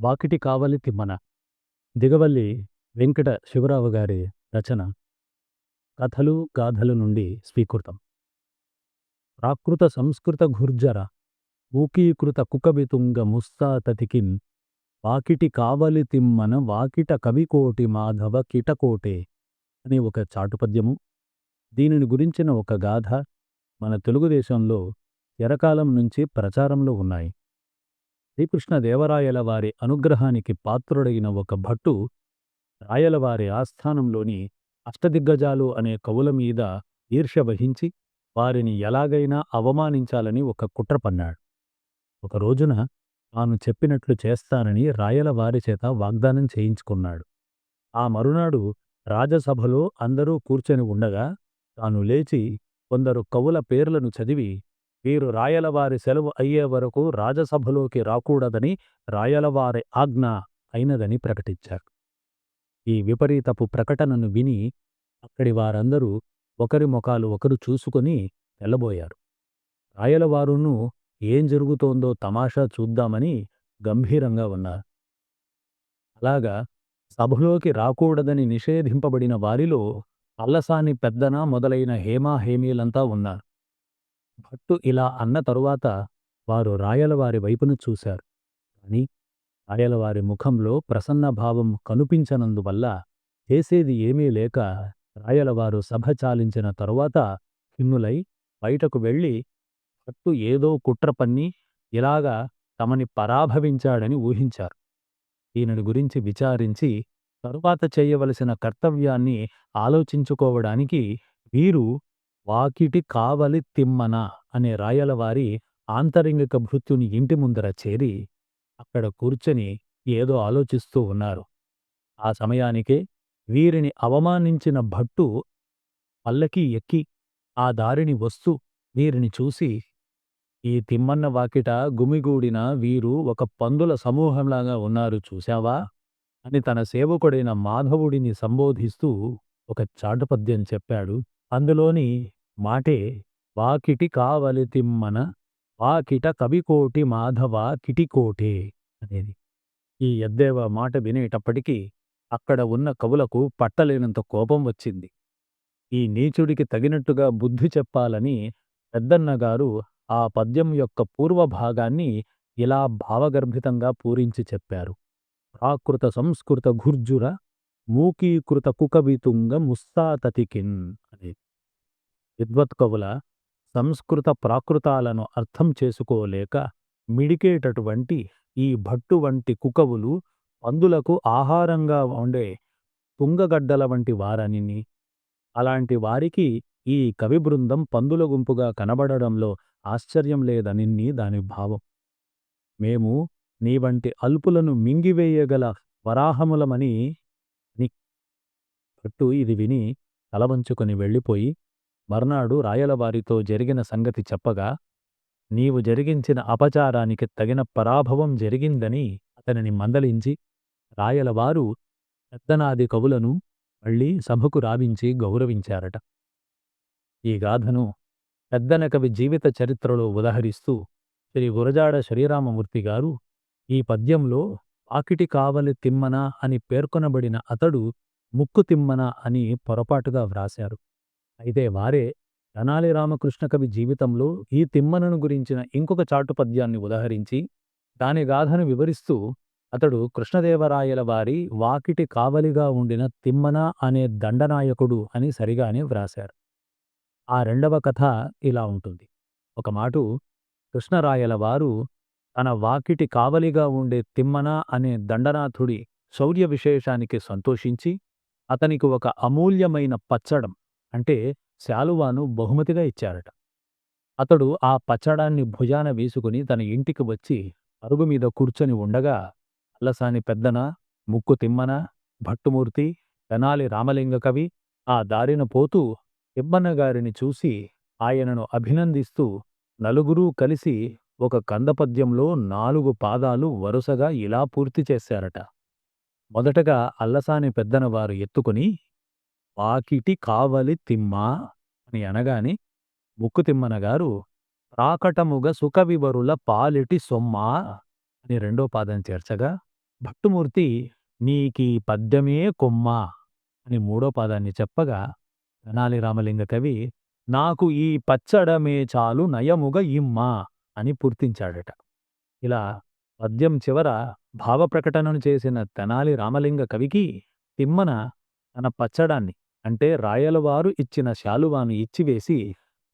వాకిటి కావలి తిమ్మన దిగవల్లి వెంకట శివరావు గారి రచన కథలు గాథలు నుండి స్వీకృతం. ప్రాకృత సంస్కృత ఘుర్జర ఊకీకృత కుకవితుంగ ముస్తాతతికిన్ వాకిటి కావలి తిమ్మన వాకిట కవికోటి మాధవ కిటకోటే అనే ఒక చాటుపద్యము. దీనిని గురించిన ఒక గాథ మన తెలుగుదేశంలో ఎరకాలం నుంచి ప్రచారంలో ఉన్నాయి. శ్రీకృష్ణదేవరాయల వారి అనుగ్రహానికి పాత్రుడైన ఒక భట్టు రాయలవారి ఆస్థానంలోని అష్టదిగ్గజాలు అనే కవుల మీద ఈర్ష్య వహించి వారిని ఎలాగైనా అవమానించాలని ఒక కుట్ర పన్నాడు. ఒక రోజున తాను చెప్పినట్లు చేస్తానని రాయలవారి చేత వాగ్దానం చేయించుకున్నాడు. ఆ మరునాడు రాజసభలో అందరూ కూర్చొని ఉండగా తాను లేచి కొందరు కవుల పేర్లను చదివి వీరు రాయలవారి సెలవు అయ్యే వరకు రాజసభలోకి రాకూడదని రాయలవారి ఆజ్ఞ అయినదని ప్రకటించారు. ఈ విపరీతపు ప్రకటనను విని అక్కడి వారందరూ ఒకరి ముఖాలు ఒకరు చూసుకొని తెల్లబోయారు రాయలవారును ఏం జరుగుతోందో తమాషా చూద్దామని గంభీరంగా ఉన్నారు. అలాగా సభలోకి రాకూడదని నిషేధింపబడిన వారిలో అల్లసాని పెద్దన మొదలైన హేమాహేమీలంతా ఉన్నారు. భట్టు ఇలా అన్న తరువాత వారు రాయలవారి వైపును చూశారు. కాని రాయలవారి ముఖంలో ప్రసన్నభావం కనుపించనందువల్ల చేసేది ఏమీ లేక రాయలవారు సభ చాలించిన తరువాత కిన్నులై బయటకు వెళ్ళి భట్టు ఏదో కుట్ర పన్ని ఇలాగా తమని పరాభవించాడని ఊహించారు. ఈయనని గురించి విచారించి తరువాత చేయవలసిన కర్తవ్యాన్ని ఆలోచించుకోవడానికి వీరు వాకిటి కావలి తిమ్మన అనే రాయలవారి ఆంతరింగిక భృత్యుని ఇంటి ముందర చేరి అక్కడ కూర్చొని ఏదో ఆలోచిస్తూ ఉన్నారు. ఆ సమయానికే వీరిని అవమానించిన భట్టు పల్లకి ఎక్కి ఆ దారిని వస్తూ వీరిని చూసి ఈ తిమ్మన్న వాకిట గుమిగూడిన వీరు ఒక పందుల సమూహంలాగా ఉన్నారు చూశావా? అని తన సేవకుడైన మాధవుడిని సంబోధిస్తూ ఒక చాటుపద్యం చెప్పాడు. అందులోని మాటే వాకిటి కావలి తిమ్మన వాకిట కవికోటి మాధవ కిటికోటే అనేది. ఈ ఎద్దేవ మాట వినేటప్పటికీ అక్కడ ఉన్న కవులకు పట్టలేనంత కోపం వచ్చింది. ఈ నీచుడికి తగినట్టుగా బుద్ధి చెప్పాలని పెద్దన్నగారు ఆ పద్యం యొక్క పూర్వభాగాన్ని ఇలా భావగర్భితంగా పూరించి చెప్పారు. ప్రాకృత సంస్కృత ఘుర్జుర మూకీకృత కుకవితుంగ ముస్తాతతికిన్ అనేది. విద్వత్కవుల సంస్కృత ప్రాకృతాలను అర్థం చేసుకోలేక మిడికేటటువంటి ఈ భట్టు వంటి కుకవులు పందులకు ఆహారంగా ఉండే తుంగగడ్డల వంటి వారని అలాంటి వారికి ఈ కవి బృందం పందుల గుంపుగా కనబడడంలో ఆశ్చర్యం లేదనిన్ని దాని భావం. మేము నీ వంటి అల్పులను మింగివేయగల వరాహములమని ని భట్టు ఇది విని తలవంచుకొని వెళ్ళిపోయి మర్నాడు రాయలవారితో జరిగిన సంగతి చెప్పగా నీవు జరిగించిన అపచారానికి తగిన పరాభవం జరిగిందని అతనిని మందలించి రాయలవారు పెద్దనాది కవులను మళ్ళీ సభకు రావించి గౌరవించారట. ఈ గాథను పెద్దన కవి జీవిత చరిత్రలో ఉదహరిస్తూ శ్రీ గురజాడ శ్రీరామమూర్తి గారు ఈ పద్యంలో ఆకిటి కావలి తిమ్మన అని పేర్కొనబడిన అతడు ముక్కు తిమ్మన అని పొరపాటుగా వ్రాశారు. అయితే వారే తెనాలి రామకృష్ణ కవి జీవితంలో ఈ తిమ్మనను గురించిన ఇంకొక చాటుపద్యాన్ని ఉదహరించి దాని గాథను వివరిస్తూ అతడు కృష్ణదేవరాయల వారి వాకిటి కావలిగా ఉండిన తిమ్మన అనే దండనాయకుడు అని సరిగానే వ్రాశారు. ఆ రెండవ కథ ఇలా ఉంటుంది. ఒక మాటు కృష్ణరాయల వారు తన వాకిటి కావలిగా ఉండే తిమ్మన అనే దండనాథుడి శౌర్య విశేషానికి సంతోషించి అతనికి ఒక అమూల్యమైన పచ్చడం అంటే శాలువాను బహుమతిగా ఇచ్చారట. అతడు ఆ పచ్చడాన్ని భుజాన వేసుకుని తన ఇంటికి వచ్చి అరుగు మీద కూర్చొని ఉండగా అల్లసాని పెద్దన ముక్కు తిమ్మన భట్టుమూర్తి తెనాలి రామలింగ కవి ఆ దారిన పోతూ ఇబ్బన్నగారిని గారిని చూసి ఆయనను అభినందిస్తూ నలుగురూ కలిసి ఒక కందపద్యంలో నాలుగు పాదాలు వరుసగా ఇలా పూర్తి చేశారట. మొదటగా అల్లసాని పెద్దన వారు ఎత్తుకుని వాకిటి కావలి తిమ్మా అని అనగాని ముక్కు తిమ్మన గారు ప్రాకటముగ సుఖవివరుల పాలిటి సొమ్మా అని రెండో పాదం చేర్చగా భట్టుమూర్తి నీకీ పద్యమే కొమ్మ అని మూడో పాదాన్ని చెప్పగా తెనాలి రామలింగ కవి నాకు ఈ పచ్చడమే చాలు నయముగ ఇమ్మా అని పూర్తించాడట. ఇలా పద్యం చివర భావప్రకటనను చేసిన తెనాలి రామలింగ కవికి తిమ్మన తన పచ్చడాన్ని అంటే రాయలవారు ఇచ్చిన శాలువాను ఇచ్చివేసి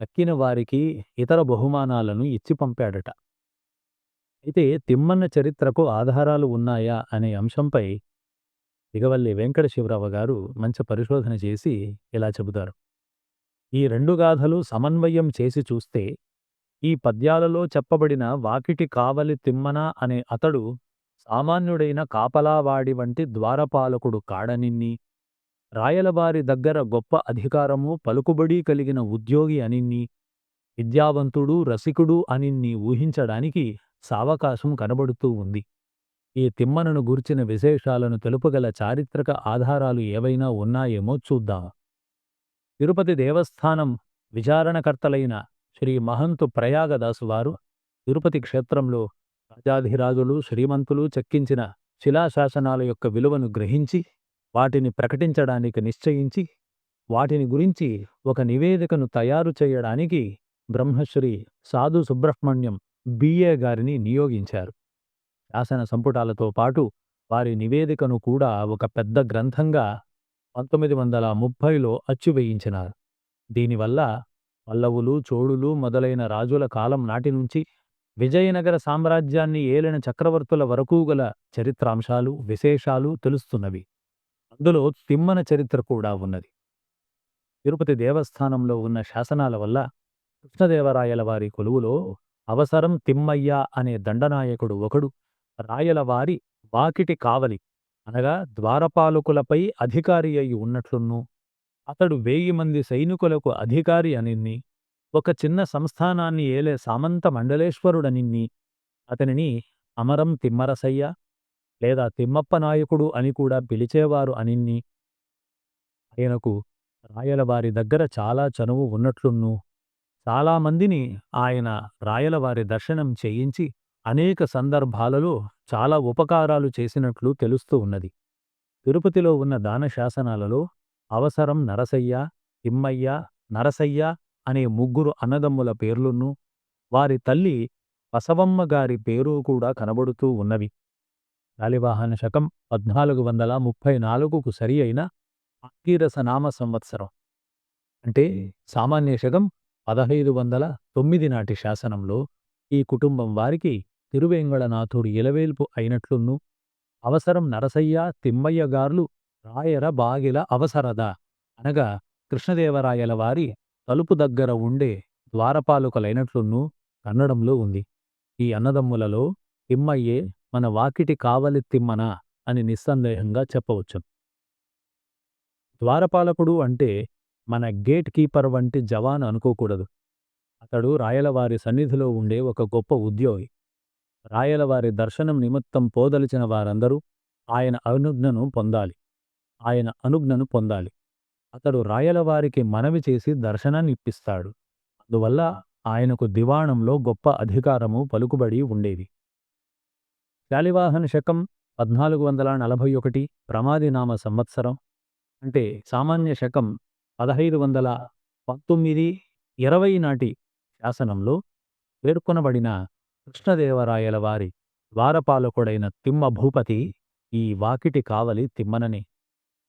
తక్కిన వారికి ఇతర బహుమానాలను ఇచ్చి పంపాడట. అయితే తిమ్మన్న చరిత్రకు ఆధారాలు ఉన్నాయా అనే అంశంపై దిగవల్లి వెంకట శివరావు గారు మంచి పరిశోధన చేసి ఇలా చెబుతారు. ఈ రెండు గాథలు సమన్వయం చేసి చూస్తే ఈ పద్యాలలో చెప్పబడిన వాకిటి కావలి తిమ్మన అనే అతడు సామాన్యుడైన కాపలావాడి వంటి ద్వారపాలకుడు కాడనిన్ని రాయలవారి దగ్గర గొప్ప అధికారము పలుకుబడి కలిగిన ఉద్యోగి అనిన్ని విద్యావంతుడు రసికుడు అనిన్ని ఊహించడానికి సావకాశం కనబడుతూ ఉంది. ఈ తిమ్మనను గూర్చిన విశేషాలను తెలుపగల చారిత్రక ఆధారాలు ఏవైనా ఉన్నాయేమో చూద్దాం. తిరుపతి దేవస్థానం విచారణకర్తలైన శ్రీ మహంతు ప్రయాగదాసు వారు తిరుపతి క్షేత్రంలో రాజాధిరాజులు శ్రీమంతులు చెక్కించిన శిలాశాసనాల యొక్క విలువను గ్రహించి వాటిని ప్రకటించడానికి నిశ్చయించి వాటిని గురించి ఒక నివేదికను తయారు చేయడానికి బ్రహ్మశ్రీ సాధు సుబ్రహ్మణ్యం బిఏ గారిని నియోగించారు. శాసన సంపుటాలతో పాటు వారి నివేదికను కూడా ఒక పెద్ద గ్రంథంగా పంతొమ్మిది వందల ముప్పైలో అచ్చువేయించినారు దీనివల్ల పల్లవులు చోడులు మొదలైన రాజుల కాలం నాటి నుంచి విజయనగర సామ్రాజ్యాన్ని ఏలిన చక్రవర్తుల వరకు గల చరిత్రాంశాలు విశేషాలు తెలుస్తున్నవి. అందులో తిమ్మన చరిత్ర కూడా ఉన్నది. తిరుపతి దేవస్థానంలో ఉన్న శాసనాల వల్ల కృష్ణదేవరాయల వారి కొలువులో అవసరం తిమ్మయ్య అనే దండనాయకుడు ఒకడు రాయలవారి వాకిటి కావలి అనగా ద్వారపాలకులపై అధికారి అయి ఉన్నట్లున్నూ అతడు వెయ్యి మంది సైనికులకు అధికారి అనిన్ని ఒక చిన్న సంస్థానాన్ని ఏలే సామంత మండలేశ్వరుడనిన్ని అతనిని అమరం తిమ్మరసయ్య లేదా తిమ్మప్ప నాయకుడు అని కూడా పిలిచేవారు అనిన్ని. ఆయనకు రాయలవారి దగ్గర చాలా చనువు ఉన్నట్లున్నూ చాలామందిని ఆయన రాయలవారి దర్శనం చేయించి అనేక సందర్భాలలో చాలా ఉపకారాలు చేసినట్లు తెలుస్తూ ఉన్నది. తిరుపతిలో ఉన్న దాన శాసనాలలో అవసరం నరసయ్య తిమ్మయ్య నరసయ్య అనే ముగ్గురు అన్నదమ్ముల పేర్లున్నూ వారి తల్లి బసవమ్మ గారి పేరు కూడా కనబడుతూ ఉన్నవి. శాలివాహన శకం పద్నాలుగు వందల ముప్పై నాలుగుకు సరి అయిన నామ సంవత్సరం. అంటే సామాన్య శకం పదహైదు వందల తొమ్మిది నాటి శాసనంలో ఈ కుటుంబం వారికి తిరువేంగళనాథుడు ఇలవేల్పు అయినట్లున్నూ అవసరం నరసయ్య తిమ్మయ్య గార్లు రాయర బాగిల అవసరద అనగా కృష్ణదేవరాయల వారి తలుపు దగ్గర ఉండే ద్వారపాలకులైనట్లున్నూ కన్నడంలో ఉంది. ఈ అన్నదమ్ములలో తిమ్మయ్యే మన వాకిటి కావలి అని నిస్సందేహంగా చెప్పవచ్చు ద్వారపాలకుడు అంటే మన గేట్ కీపర్ వంటి జవాన్ అనుకోకూడదు. అతడు రాయలవారి సన్నిధిలో ఉండే ఒక గొప్ప ఉద్యోగి. రాయలవారి దర్శనం నిమిత్తం పోదలిచిన వారందరూ ఆయన అనుజ్ఞను పొందాలి. ఆయన అనుజ్ఞను పొందాలి. అతడు రాయలవారికి మనవి చేసి దర్శనాన్ని ఇప్పిస్తాడు అందువల్ల ఆయనకు దివాణంలో గొప్ప అధికారము పలుకుబడి ఉండేది. శాలివాహన శకం పద్నాలుగు వందల నలభై ఒకటి ప్రమాదినామ సంవత్సరం. అంటే సామాన్య శకం పదహైదు వందల పంతొమ్మిది ఇరవై నాటి శాసనంలో పేర్కొనబడిన కృష్ణదేవరాయల వారి ద్వారపాలకుడైన తిమ్మ భూపతి ఈ వాకిటి కావలి తిమ్మనని.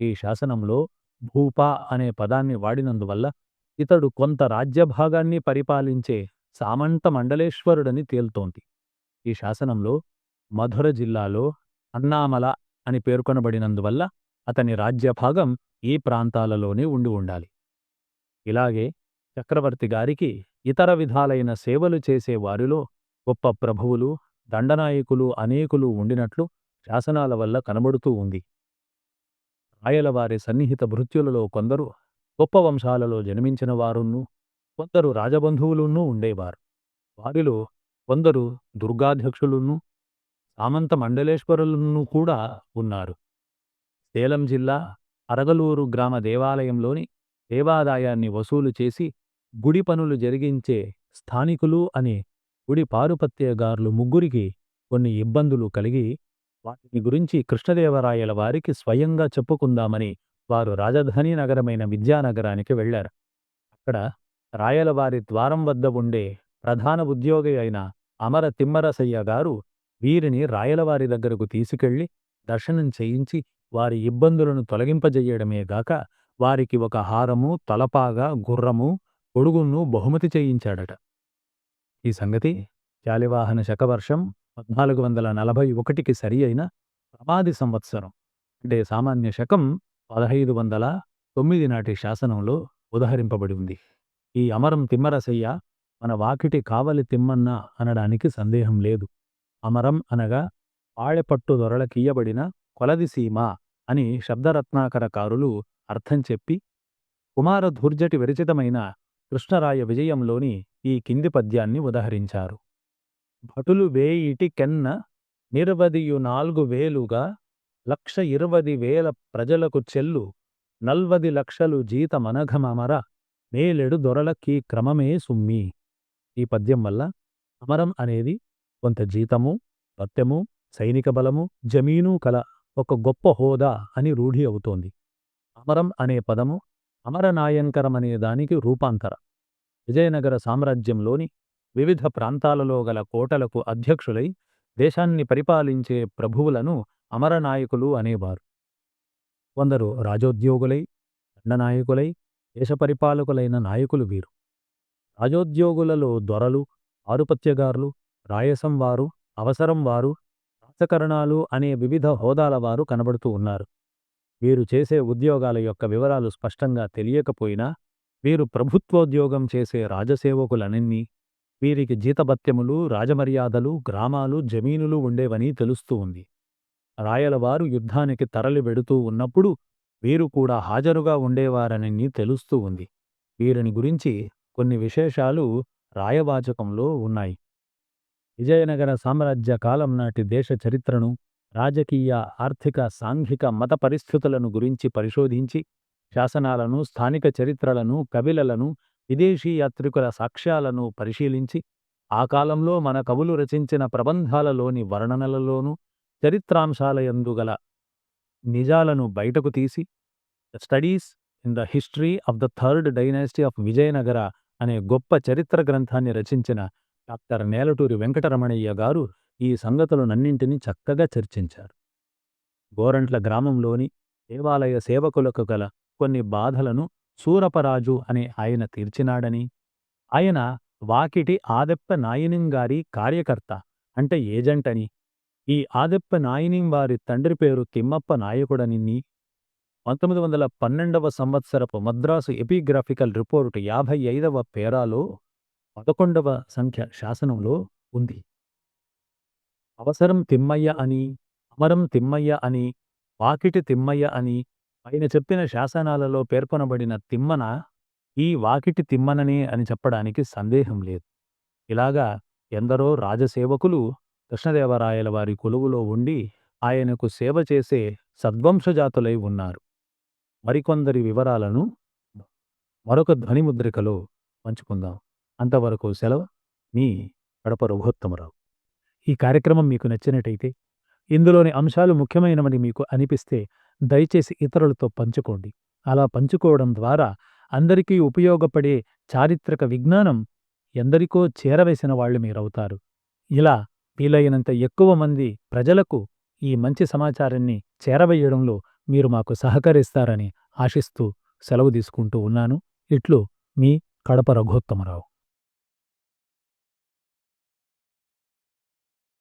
ఈ శాసనంలో భూప అనే పదాన్ని వాడినందువల్ల ఇతడు కొంత రాజ్యభాగాన్ని పరిపాలించే సామంత మండలేశ్వరుడని తేల్తోంది. ఈ శాసనంలో మధుర జిల్లాలో అన్నామల అని పేర్కొనబడినందువల్ల అతని రాజ్యభాగం ఈ ప్రాంతాలలోనే ఉండి ఉండాలి. ఇలాగే చక్రవర్తి గారికి ఇతర విధాలైన సేవలు చేసే వారిలో గొప్ప ప్రభువులు దండనాయకులు అనేకులు ఉండినట్లు శాసనాల వల్ల కనబడుతూ ఉంది. రాయలవారి సన్నిహిత భృత్యులలో కొందరు గొప్ప వంశాలలో జన్మించిన వారున్నూ కొందరు రాజబంధువులున్నూ ఉండేవారు. వారిలో కొందరు దుర్గాధ్యక్షులున్నూ సామంత మండలేశ్వరులను కూడా ఉన్నారు. సేలం జిల్లా అరగలూరు గ్రామ దేవాలయంలోని దేవాదాయాన్ని వసూలు చేసి గుడి పనులు జరిగించే స్థానికులు అనే గుడి పారుపత్యగారులు ముగ్గురికి కొన్ని ఇబ్బందులు కలిగి వాటిని గురించి కృష్ణదేవరాయల వారికి స్వయంగా చెప్పుకుందామని వారు రాజధాని నగరమైన విద్యానగరానికి వెళ్ళారు అక్కడ రాయలవారి ద్వారం వద్ద ఉండే ప్రధాన ఉద్యోగి అయిన అమర తిమ్మరసయ్య గారు వీరిని రాయలవారి దగ్గరకు తీసుకెళ్ళి దర్శనం చేయించి వారి ఇబ్బందులను తొలగింపజేయడమేగాక వారికి ఒక హారము తలపాగా గుర్రము పొడుగును బహుమతి చేయించాడట. ఈ సంగతి శాలివాహన శకవర్షం పద్నాలుగు వందల నలభై ఒకటికి సరి అయిన ప్రమాది సంవత్సరం. అంటే సామాన్య శకం పదహైదు వందల తొమ్మిది నాటి శాసనంలో ఉదహరింపబడి ఉంది. ఈ అమరం తిమ్మరసయ్య మన వాకిటి కావలి తిమ్మన్న అనడానికి సందేహం లేదు. అమరం అనగా పాళెపట్టు దొరలకియ్యబడిన కొలదిసీమ అని శబ్దరత్నాకరకారులు అర్థం చెప్పి కుమారధూర్జటి విరచితమైన కృష్ణరాయ విజయంలోని ఈ కింది పద్యాన్ని ఉదహరించారు. భటులు వేయిటి కెన్న నిరవదియు నాలుగు వేలుగా లక్ష ఇరవది వేల ప్రజలకు చెల్లు నల్వది లక్షలు జీతమనఘమమర మేలెడు దొరలకీ క్రమమే సుమ్మి. ఈ పద్యం వల్ల అమరం అనేది కొంత జీతము భత్యము సైనిక బలము జమీను కల ఒక గొప్ప హోదా అని రూఢి అవుతోంది. అమరం అనే పదము అమరనాయంకరమనే దానికి రూపాంతర. విజయనగర సామ్రాజ్యంలోని వివిధ ప్రాంతాలలో గల కోటలకు అధ్యక్షులై దేశాన్ని పరిపాలించే ప్రభువులను అమరనాయకులు అనేవారు. కొందరు రాజోద్యోగులై దండనాయకులై దేశపరిపాలకులైన నాయకులు వీరు. రాజోద్యోగులలో దొరలు ఆరుపత్యగారులు రాయసం వారు అవసరం వారు రాజకరణాలు అనే వివిధ హోదాల వారు కనబడుతూ ఉన్నారు. వీరు చేసే ఉద్యోగాల యొక్క వివరాలు స్పష్టంగా తెలియకపోయినా వీరు ప్రభుత్వోద్యోగం చేసే రాజసేవకులనన్నీ వీరికి జీతభత్యములు రాజమర్యాదలు గ్రామాలు జమీనులు ఉండేవని తెలుస్తూ ఉంది. రాయలవారు యుద్ధానికి తరలి వెడుతూ ఉన్నప్పుడు వీరు కూడా హాజరుగా ఉండేవారని తెలుస్తూ ఉంది. వీరిని గురించి కొన్ని విశేషాలు రాయవాచకంలో ఉన్నాయి. విజయనగర సామ్రాజ్య కాలం నాటి దేశ చరిత్రను రాజకీయ ఆర్థిక సాంఘిక మత పరిస్థితులను గురించి పరిశోధించి శాసనాలను స్థానిక చరిత్రలను కవిలలను విదేశీ యాత్రికుల సాక్ష్యాలను పరిశీలించి ఆ కాలంలో మన కవులు రచించిన ప్రబంధాలలోని వర్ణనలలోనూ చరిత్రాంశాలయందు గల నిజాలను బయటకు తీసి studies in the history of the third dynasty of Vijayanagara అనే గొప్ప చరిత్ర గ్రంథాన్ని రచించిన డాక్టర్ నేలటూరి వెంకటరమణయ్య గారు ఈ సంగతులనన్నింటినీ చక్కగా చర్చించారు. గోరంట్ల గ్రామంలోని దేవాలయ సేవకులకు గల కొన్ని బాధలను సూరపరాజు అనే ఆయన తీర్చినాడని ఆయన వాకిటి ఆదెప్ప నాయనింగారి కార్యకర్త అంటే ఏజెంట్ అని ఈ ఆదెప్ప నాయనింవారి తండ్రి పేరు తిమ్మప్ప నాయకుడనిన్ని పంతొమ్మిది వందల పన్నెండవ సంవత్సరపు మద్రాసు ఎపిగ్రాఫికల్ రిపోర్టు యాభై ఐదవ పేరాలో పదకొండవ సంఖ్య శాసనంలో ఉంది. అవసరం తిమ్మయ్య అని అమరం తిమ్మయ్య అని వాకిటి తిమ్మయ్య అని పైన చెప్పిన శాసనాలలో పేర్కొనబడిన తిమ్మన ఈ వాకిటి తిమ్మననే అని చెప్పడానికి సందేహం లేదు. ఇలాగా ఎందరో రాజసేవకులు కృష్ణదేవరాయల వారి కొలువులో ఉండి ఆయనకు సేవ చేసే సద్వంశజాతులై ఉన్నారు. మరికొందరి వివరాలను మరొక ధ్వనిముద్రికలో పంచుకుందాం. అంతవరకు సెలవు మీ కడప రఘోత్తమరావు. ఈ కార్యక్రమం మీకు నచ్చినట్టయితే ఇందులోని అంశాలు ముఖ్యమైనవని మీకు అనిపిస్తే దయచేసి ఇతరులతో పంచుకోండి. అలా పంచుకోవడం ద్వారా అందరికీ ఉపయోగపడే చారిత్రక విజ్ఞానం ఎందరికో చేరవేసిన వాళ్ళు మీరవుతారు. ఇలా వీలైనంత ఎక్కువ మంది ప్రజలకు ఈ మంచి సమాచారాన్ని చేరవేయడంలో మీరు మాకు సహకరిస్తారని ఆశిస్తూ సెలవు తీసుకుంటూ ఉన్నాను. ఇట్లు మీ కడప రఘోత్తమరావు.